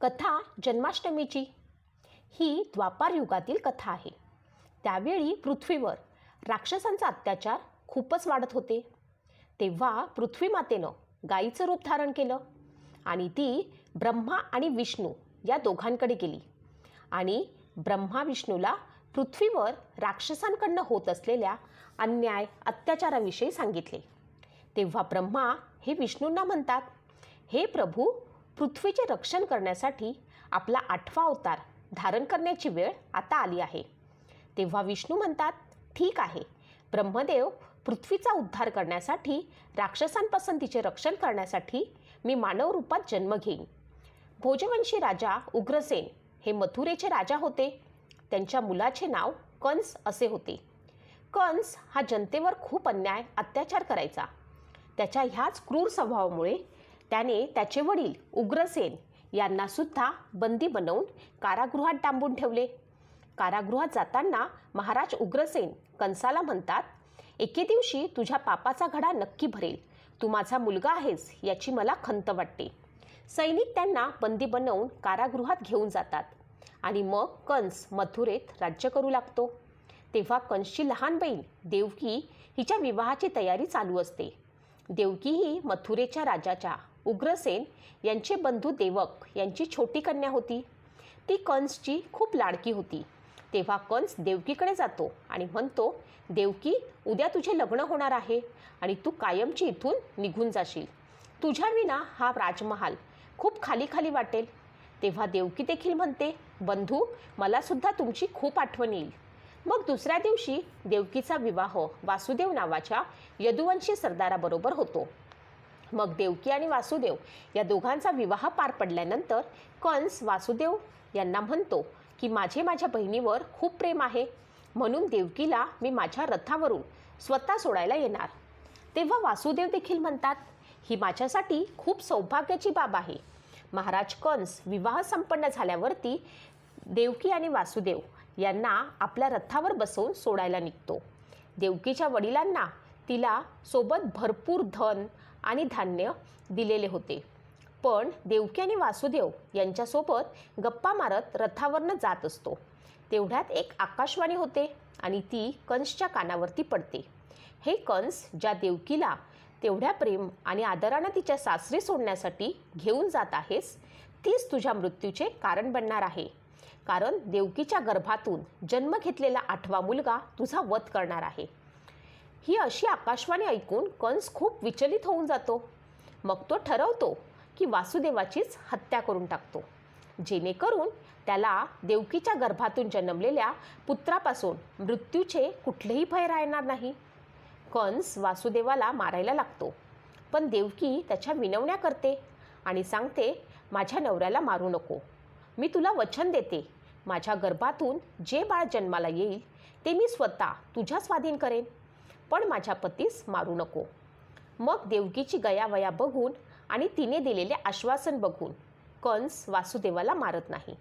कथा जन्माष्टमीची. ही द्वापार युगातील कथा आहे. त्यावेळी पृथ्वीवर राक्षसांचा अत्याचार खूपच वाढत होते. तेव्हा पृथ्वीमातेनं गायीचं रूप धारण केलं आणि ती ब्रह्मा आणि विष्णू या दोघांकडे गेली. आणि ब्रह्मा विष्णूला पृथ्वीवर राक्षसांकडनं होत असलेल्या अन्याय अत्याचाराविषयी सांगितले. तेव्हा ब्रह्मा हे विष्णूंना म्हणतात हे प्रभू पृथ्वीचे रक्षण करण्यासाठी आपला आठवा अवतार धारण करण्याची वेळ आता आली आहे. तेव्हा विष्णू म्हणतात ठीक आहे. ब्रह्मदेव पृथ्वीचा उद्धार करण्यासाठी राक्षसांपासून तिचे रक्षण करण्यासाठी मी मानव रूपात जन्म घेईन. भोजवंशी राजा उग्रसेन हे मथुरेचे राजा होते. त्यांच्या मुलाचे नाव कंस असे होते. कंस हा जनतेवर खूप अन्याय अत्याचार करायचा. त्याच्या ह्याच क्रूर स्वभावामुळे त्याने त्याचे वडील उग्रसेन यांना सुद्धा बंदी बनवून कारागृहात डांबून ठेवले. कारागृहात जाताना महाराज उग्रसेन कंसाला म्हणतात एके दिवशी तुझ्या पापाचा घडा नक्की भरेल. तू माझा मुलगा आहेस याची मला खंत वाटते. सैनिक त्यांना बंदी बनवून कारागृहात घेऊन जातात आणि मग कंस मथुरेत राज्य करू लागतो. तेव्हा कंसची लहान बहीण देवकी हिच्या विवाहाची तयारी चालू असते. देवकी ही मथुरेच्या राजाच्या उग्रसेन यांचे बंधू देवक यांची छोटी कन्या होती. ती कंसची खूप लाडकी होती. तेव्हा कंस देवकीकडे जातो आणि म्हणतो देवकी उद्या तुझे लग्न होणार आहे आणि तू कायमची इथून निघून जाशील. तुझ्या विना हा राजमहाल खूप खाली खाली वाटेल. तेव्हा देवकी देखील म्हणते बंधू मलासुद्धा तुमची खूप आठवण येईल. मग दुसऱ्या दिवशी देवकीचा विवाह वासुदेव नावाच्या यदुवंशी सरदाराबरोबर होतो. मग देवकी आणि वासुदेव या दोघांचा विवाह पार पडल्यानंतर कंस वासुदेव यांना म्हणतो की माझे माझ्या बहिणीवर खूप प्रेम आहे. म्हणून देवकीला मी माझ्या रथावरून स्वतः सोडायला येणार. तेव्हा वासुदेव देखील म्हणतात ही माझ्यासाठी खूप सौभाग्याची बाब आहे महाराज कंस विवाह संपन्न झाल्यावरती देवकी आणि वासुदेव यांना आपल्या रथावर बसवून सोडायला निघतो. देवकीच्या वडिलांना तिला सोबत भरपूर धन आणि धान्य दिलेले होते. पण देवकी आणि वासुदेव यांच्यासोबत गप्पा मारत रथावरनं जात असतो. तेवढ्यात एक आकाशवाणी होते आणि ती कंसच्या कानावरती पडते. हे कंस ज्या देवकीला तेवढ्या प्रेम आणि आदरानं तिच्या सासरी सोडण्यासाठी घेऊन जात आहेस तीच तुझ्या मृत्यूचे कारण बनणार आहे. कारण देवकीच्या गर्भातून जन्म घेतलेला आठवा मुलगा तुझा वध करणार आहे. ही अशी आकाशवाणी ऐकून कंस खूप विचलित होऊन जातो. मग तो ठरवतो की वासुदेवाचीच हत्या करून टाकतो. जेणेकरून त्याला देवकीच्या गर्भातून जन्मलेल्या पुत्रापासून मृत्यूचे कुठलेही भय राहणार नाही. कंस वासुदेवाला मारायला लागतो. पण देवकी त्याच्या विनवण्या करते आणि सांगते माझ्या नवऱ्याला मारू नको. मी तुला वचन देते. माझ्या गर्भातून जे बाळ जन्माला येईल ते मी स्वतः तुझ्या स्वाधीन करेन. पण माझ्या पतीस मारू नको. मग देवकीची गयावया बघून आणि तिने दिलेले आश्वासन बघून कंस वासुदेवाला मारत नाही.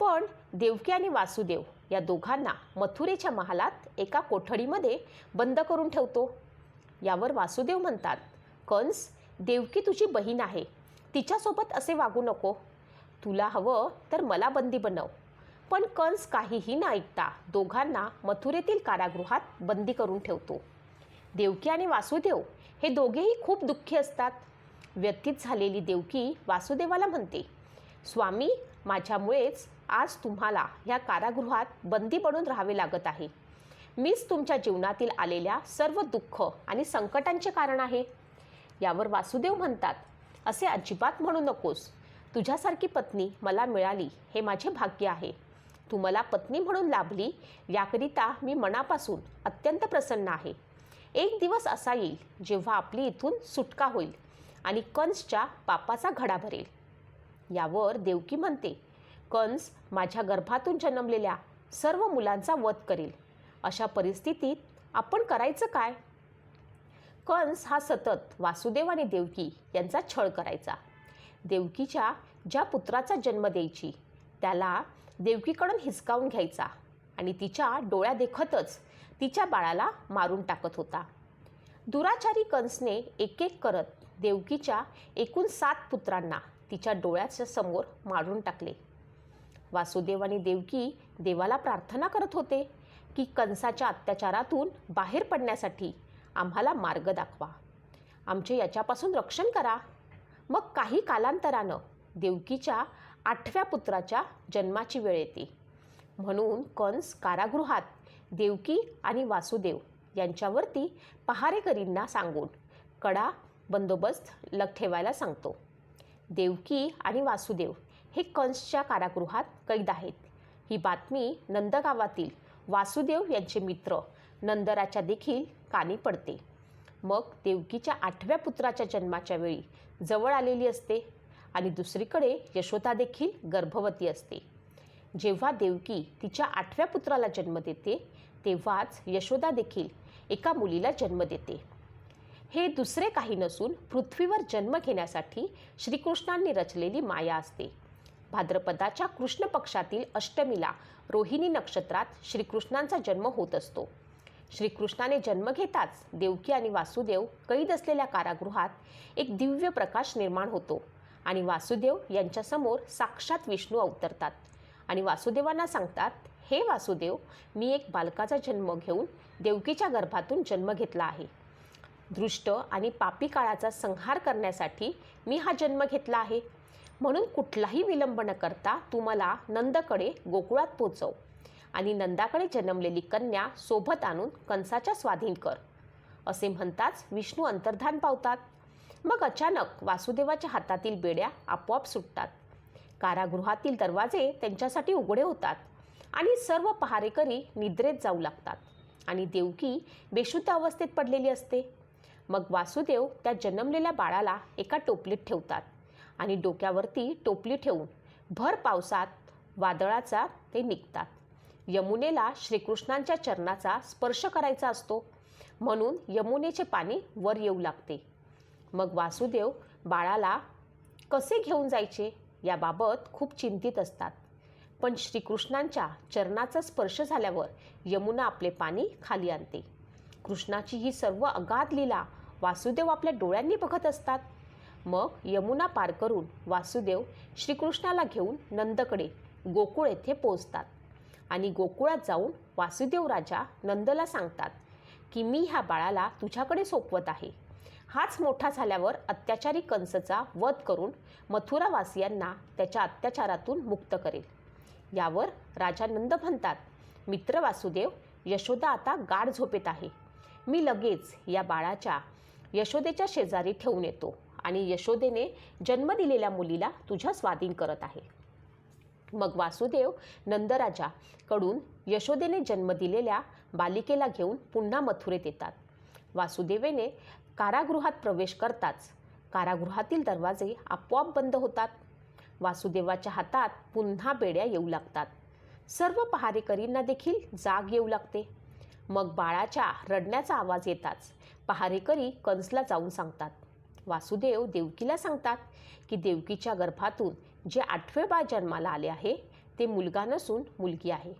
पण देवकी आणि वासुदेव या दोघांना मथुरेच्या महालात एका कोठडीमध्ये बंद करून ठेवतो. यावर वासुदेव म्हणतात कंस देवकी तुझी बहीण आहे. तिच्यासोबत असे वागू नको. तुला हवं तर मला बंदी बनव. पण कंस काहीही न ऐकता दोघांना मथुरेतील कारागृहात बंदी करून ठेवतो. देवकी आणि वासुदेव हे दोघेही खूप दुःखी असतात. व्यतीत झालेली देवकी वासुदेवाला म्हणते स्वामी माझ्यामुळेच आज तुम्हाला ह्या कारागृहात बंदी पडून राहावे लागत आहे. मीच तुमच्या जीवनातील आलेल्या सर्व दुःख आणि संकटांचे कारण आहे. यावर वासुदेव म्हणतात असे अजिबात म्हणू नकोस. तुझ्यासारखी पत्नी मला मिळाली हे माझे भाग्य आहे. तू मला पत्नी म्हणून लाभली याकरिता मी मनापासून अत्यंत प्रसन्न आहे. एक दिवस असा येईल जेव्हा आपली इथून सुटका होईल आणि कंसच्या पापाचा घडा भरेल. यावर देवकी म्हणते कंस माझ्या गर्भातून जन्मलेल्या सर्व मुलांचा वध करेल. अशा परिस्थितीत आपण करायचं काय? कंस हा सतत वासुदेव आणि देवकी यांचा छळ करायचा. देवकीच्या ज्या पुत्राचा जन्म द्यायची त्याला देवकीकडून हिसकावून घ्यायचा आणि तिच्या डोळ्या देखतच तिच्या बाळाला मारून टाकत होता. दुराचारी कंसने एक एक करत देवकीच्या एकूण सात पुत्रांना तिच्या डोळ्याच्या समोर मारून टाकले. वासुदेव आणि देवकी देवाला प्रार्थना करत होते की कंसाच्या अत्याचारातून बाहेर पडण्यासाठी आम्हाला मार्ग दाखवा. आमचे याच्यापासून रक्षण करा. मग काही कालांतरानं देवकीच्या आठव्या पुत्राच्या जन्माची वेळ येते. म्हणून कंस कारागृहात देवकी आणि वासुदेव यांच्यावरती पहारेकरींना सांगून कडा बंदोबस्त लग ठेवायला सांगतो. देवकी आणि वासुदेव हे कंसच्या कारागृहात कैद आहेत. ही बातमी नंदगावातील वासुदेव यांचे मित्र नंदराच्या देखील कानी पडते. मग देवकीच्या आठव्या पुत्राच्या जन्माच्या वेळी जवळ आलेली असते. आणि दुसरीकडे यशोदा देखील गर्भवती असते. जेव्हा देवकी तिच्या आठव्या पुत्राला जन्म देते तेव्हाच यशोदा देखील एका मुलीला जन्म देते. हे दुसरे काही नसून पृथ्वीवर जन्म घेण्यासाठी श्रीकृष्णांनी रचलेली माया असते. भाद्रपदाच्या कृष्ण पक्षातील अष्टमीला रोहिणी नक्षत्रात श्रीकृष्णांचा जन्म होत असतो. श्रीकृष्णाने जन्म घेताच देवकी आणि वासुदेव कैद असलेल्या कारागृहात एक दिव्य प्रकाश निर्माण होतो. आणि वासुदेव यांच्यासमोर साक्षात विष्णू अवतरतात. आणि वासुदेवांना सांगतात हे वासुदेव मी एक बालकाचा जन्म घेऊन देवकीच्या गर्भातून जन्म घेतला आहे. दृष्ट आणि पापी काळाचा संहार करण्यासाठी मी हा जन्म घेतला आहे. म्हणून कुठलाही विलंब न करता तू मला नंदकडे गोकुळात पोचव आणि नंदाकडे जन्मलेली कन्या सोबत आणून कंसाच्या स्वाधीन कर. असे म्हणताच विष्णू अंतर्धान पावतात. मग अचानक वासुदेवाच्या हातातील बेड्या आपोआप सुटतात. कारागृहातील दरवाजे त्यांच्यासाठी उघडे होतात आणि सर्व पहारेकरी निद्रेत जाऊ लागतात आणि देवकी बेशुद्ध अवस्थेत पडलेली असते. मग वासुदेव त्या जन्मलेल्या बाळाला एका टोपलीत ठेवतात आणि डोक्यावरती टोपली ठेवून भर पावसात वादळाचा ते निघतात. यमुनेला श्रीकृष्णांच्या चरणाचा स्पर्श करायचा असतो. म्हणून यमुनेचे पाणी वर येऊ लागते. मग वासुदेव बाळाला कसे घेऊन जायचे याबाबत खूप चिंतित असतात. पण श्रीकृष्णांच्या चरणाचा स्पर्श झाल्यावर यमुना आपले पाणी खाली आणते. कृष्णाची ही सर्व अगाध लीला वासुदेव आपल्या डोळ्यांनी बघत असतात. मग यमुना पार करून वासुदेव श्रीकृष्णाला घेऊन नंदकडे गोकुळ येथे पोचतात आणि गोकुळात जाऊन वासुदेव राजा नंदला सांगतात की मी ह्या बाळाला तुझ्याकडे सोपवत आहे. हाच मोठा झाल्यावर अत्याचारी कंसचा वध करून मथुरावासियांना त्याच्या अत्याचारातून मुक्त करेल. यावर राजा नंद म्हणतात मित्र वासुदेव यशोदा आता गाढ झोपेत आहे. मी लगेच या बाळाच्या यशोदेच्या शेजारी ठेवून येतो आणि यशोदेने जन्म दिलेल्या मुलीला तुझ्या स्वाधीन करत आहे. मग वासुदेव नंदराजाकडून यशोदेने जन्म दिलेल्या बालिकेला घेऊन पुन्हा मथुरेत येतात. वासुदेवेने कारागृहात प्रवेश करताच. कारागृहातील दरवाजे आपोआप बंद होतात. वासुदेवाच्या हातात पुन्हा बेड्या येऊ लागतात. सर्व पहारेकरींना देखील जाग येऊ लागते. मग बाळाच्या रडण्याचा आवाज येताच पहारेकरी कंसला जाऊन सांगतात. वासुदेव देवकीला सांगतात की देवकीच्या गर्भातून जे आठवे बाळ जन्माला आले आहे ते मुलगा नसून मुलगी आहे.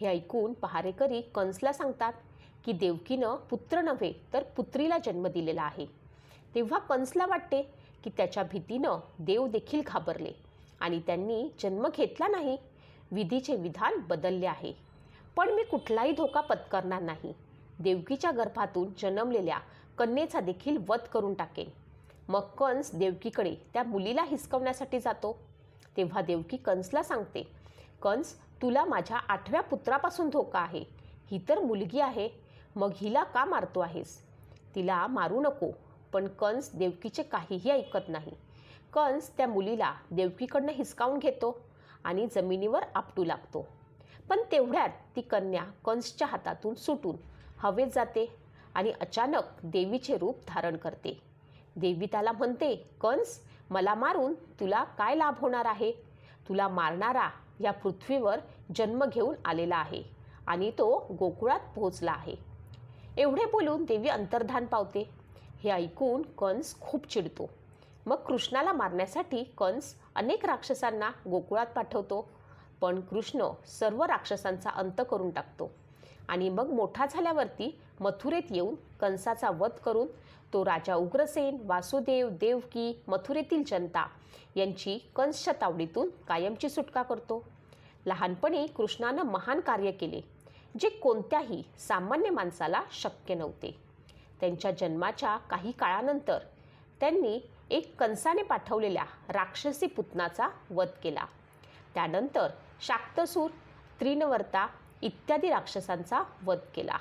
हे ऐकून पहारेकरी कंसला सांगतात की देवकीनं पुत्र नव्हे तर पुत्रीला जन्म दिलेला आहे. तेव्हा कंसला वाटते की त्याच्या भीतीनं देव देखील घाबरले आणि त्यांनी जन्म घेतला नाही. विधीचे विधान बदलले आहे. पण मी कुठलाही धोका पत्करणार नाही. देवकीच्या गर्भातून जन्मलेल्या कन्येचा देखील वध करून टाकेन. मग कंस देवकीकडे त्या मुलीला हिसकवण्यासाठी जातो. तेव्हा देवकी कंसला सांगते कंस तुला माझ्या आठव्या पुत्रापासून धोका आहे. ही तर मुलगी आहे. मग हिला का मारतो आहेस? तिला मारू नको पण कंस देवकीचे काहीही ऐकत नाही. कंस त्या मुलीला देवकीकडनं हिसकावून घेतो आणि जमिनीवर आपटू लागतो. पण तेवढ्यात ती कन्या कंसच्या हातातून सुटून हवेत जाते आणि अचानक देवीचे रूप धारण करते. देवी त्याला म्हणते कंस मला मारून तुला काय लाभ होणार आहे? तुला मारणारा या पृथ्वीवर जन्म घेऊन आलेला आहे आणि तो गोकुळात पोहोचला आहे. एवढे बोलून देवी अंतर्धान पावते. हे ऐकून कंस खूप चिडतो. मग कृष्णाला मारण्यासाठी कंस अनेक राक्षसांना गोकुळात पाठवतो. पण कृष्ण सर्व राक्षसांचा अंत करून टाकतो. आणि मग मोठा झाल्यावरती मथुरेत येऊन कंसाचा वध करून तो राजा उग्रसेन वासुदेव देवकी मथुरेतील जनता यांची कंसच्या तावडीतून कायमची सुटका करतो. लहानपणी कृष्णानं महान कार्य केले. जे कोणत्याही सामान्य माणसाला शक्य नव्हते. त्यांच्या जन्माच्या काही काळानंतर त्यांनी एक कंसाने पाठवलेल्या राक्षसी पुतनाचा वध केला. त्यानंतर शाक्तसूर त्रिनवर्ता इत्यादी राक्षसांचा वध केला.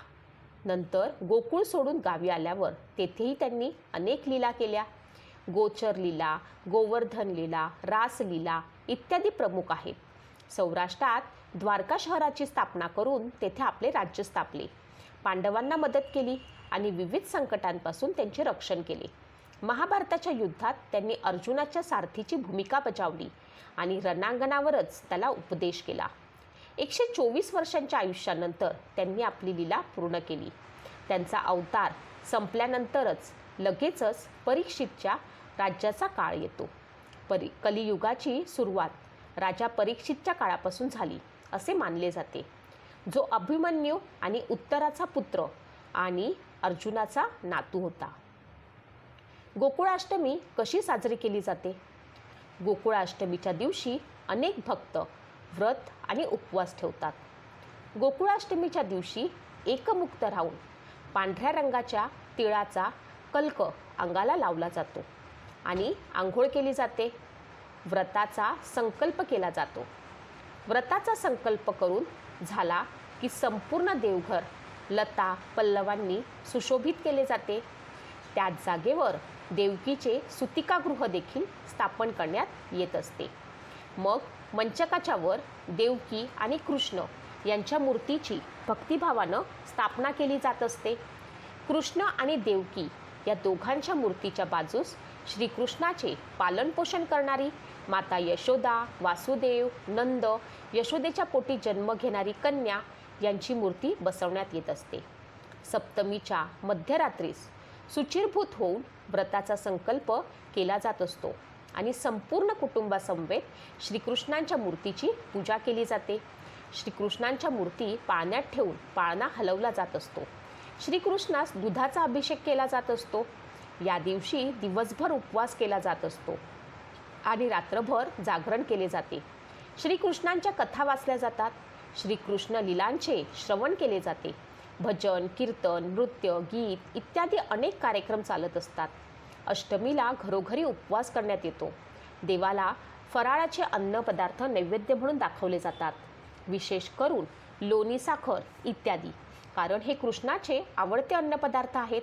नंतर गोकुळ सोडून गावी आल्यावर तेथेही त्यांनी अनेक लीला केल्या. गोचर लीला गोवर्धन लीला रासलीला इत्यादी प्रमुख आहेत. सौराष्ट्रात द्वारका शहराची स्थापना करून तेथे आपले राज्य स्थापले. पांडवांना मदत केली आणि विविध संकटांपासून त्यांचे रक्षण केले. महाभारताच्या युद्धात त्यांनी अर्जुनाच्या सारथीची भूमिका बजावली आणि रणांगणावरच त्याला उपदेश केला. एकशे चोवीस वर्षांच्या आयुष्यानंतर त्यांनी आपली लीला पूर्ण केली. त्यांचा अवतार संपल्यानंतरच लगेचच परीक्षितच्या राज्याचा काळ येतो. परी कलियुगाची सुरुवात राजा परीक्षितच्या काळापासून झाली. असे मानले जाते. जो अभिमन्यू आणि उत्तराचा पुत्र आणि अर्जुनाचा नातू होता. गोकुळाष्टमी कशी साजरी केली जाते? गोकुळाष्टमीच्या दिवशी अनेक भक्त व्रत आणि उपवास ठेवतात. गोकुळाष्टमीच्या दिवशी एकमुक्त राहून पांढऱ्या रंगाच्या तिळाचा कल्क अंगाला लावला जातो आणि आंघोळ केली जाते. व्रताचा संकल्प केला जातो. व्रताचा संकल्प करून झाला की संपूर्ण देवघर लता पल्लवांनी सुशोभित केले जाते. त्याच जागेवर देवकीचे सुतिकागृह देखील स्थापन करण्यात येत असते. मग मंचकाच्या वर देवकी आणि कृष्ण यांच्या मूर्तीची भक्तिभावानं स्थापना केली जात असते. कृष्ण आणि देवकी या दोघांच्या मूर्तीच्या बाजूस श्रीकृष्णाचे पालनपोषण करणारी माता यशोदा वासुदेव नंद यशोदेच्या पोटी जन्म घेणारी कन्या यांची मूर्ती बसवण्यात येत असते. सप्तमीच्या मध्यरात्रीस सुचिरभूत होऊन व्रताचा संकल्प केला जात असतो आणि संपूर्ण कुटुंबासमवेत श्रीकृष्णांच्या मूर्तीची पूजा केली जाते. श्रीकृष्णांच्या मूर्ती पाळण्यात ठेवून पाळणा हलवला जात असतो. श्रीकृष्णास दुधाचा अभिषेक केला जात असतो. या दिवशी दिवसभर उपवास केला जात असतो. आणि रात्रभर जागरण केले जाते. श्रीकृष्णांच्या कथा वाचल्या जातात. श्रीकृष्ण लीलांचे श्रवण केले जाते. भजन कीर्तन नृत्य गीत इत्यादी अनेक कार्यक्रम चालत असतात. अष्टमीला घरोघरी उपवास करण्यात येतो. देवाला फराळाचे अन्नपदार्थ नैवेद्य म्हणून दाखवले जातात. विशेष करून लोणी साखर इत्यादी. कारण हे कृष्णाचे आवडते अन्नपदार्थ आहेत.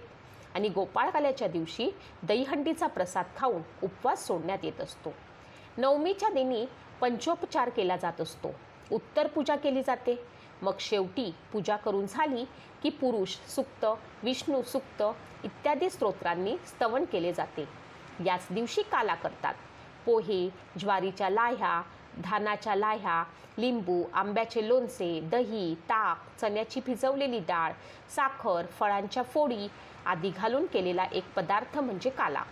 आणि गोपाळकाल्याच्या दिवशी दहीहंडीचा प्रसाद खाऊन उपवास सोडण्यात येत असतो. नवमीच्या दिनी पंचोपचार केला जात असतो. उत्तर पूजा केली जाते. मग शेवटी पूजा करून झाली की पुरुष सुक्त विष्णू सुक्त इत्यादी स्तोत्रांनी स्तवन केले जाते. याच दिवशी काला करतात. पोहे ज्वारीच्या लाह्या धानाच्या लाह्या लिंबू आंब्याचे लोणचे दही ताक चण्याची भिजवलेली डाळ साखर फळांच्या फोडी आदी घालून केलेला एक पदार्थ म्हणजे काला.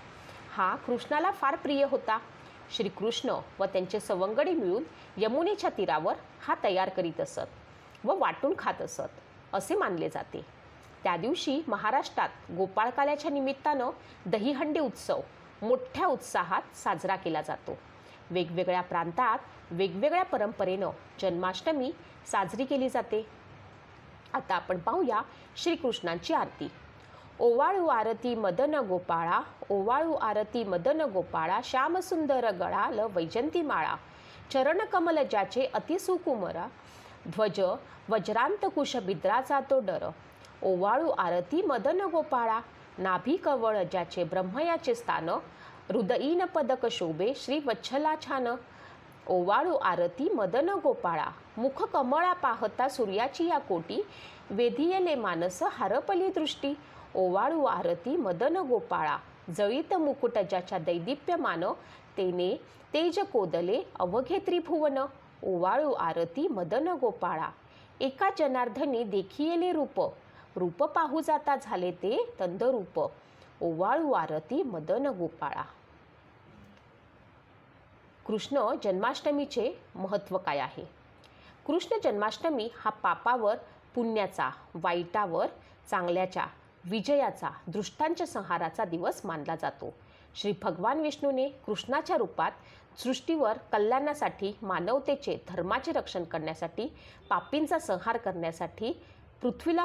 हा कृष्णाला फार प्रिय होता. श्रीकृष्ण व त्यांचे सवंगडी मिळून यमुनेच्या तीरावर हा तयार करीत असत व वाटून खात असत असे मानले जाते. त्या दिवशी महाराष्ट्रात गोपाळकाल्याच्या निमित्तानं दहीहंडी उत्सव मोठ्या उत्साहात साजरा केला जातो. वेगवेगळ्या प्रांतात वेगवेगळ्या परंपरेनं जन्माष्टमी साजरी केली जाते. आता आपण पाहूया श्रीकृष्णांची आरती. ओवाळू आरती मदन गोपाळा ओवाळू आरती मदन गोपाळा श्यामसुंदर गळाल वैजंती माळा चरणकमल ज्याचे अतिसुकुमरा ध्वज वज्रांत बिद्राचा तो डर ओवाळू आरती मदन गोपाळा नाभी कवळ ज्याचे ब्रह्मयाचे स्थान हृदयीन पदक शोभे श्री वच्छला छान ओवाळू आरती मदन गोपाळा मुख कमळा पाहता सूर्याची या कोटी वेधियले मानस हरपली दृष्टी ओवाळू आरती मदन गोपाळा जळीत मुकुट ज्याच्या दैदिप्यमान तेने तेज कोदले अवघे त्रिभुवन ओवाळू आरती मदन गोपाळा एका जनार्दनी देखियले रूप रूप पाहू जाता झाले ते तंदरूप ओवाळू आरती मदन गोपाळा कृष्ण जन्माष्टमीचे महत्त्व काय आहे? कृष्ण जन्माष्टमी हा पापावर पुण्याचा वाईटावर चांगल्याच्या विजयाचा दृष्टांच्या संहाराचा दिवस मानला जातो. श्री भगवान विष्णूने कृष्णाच्या रूपात सृष्टीवर कल्याणासाठी मानवतेचे धर्माचे रक्षण करण्यासाठी पापींचा संहार करण्यासाठी पृथ्वीला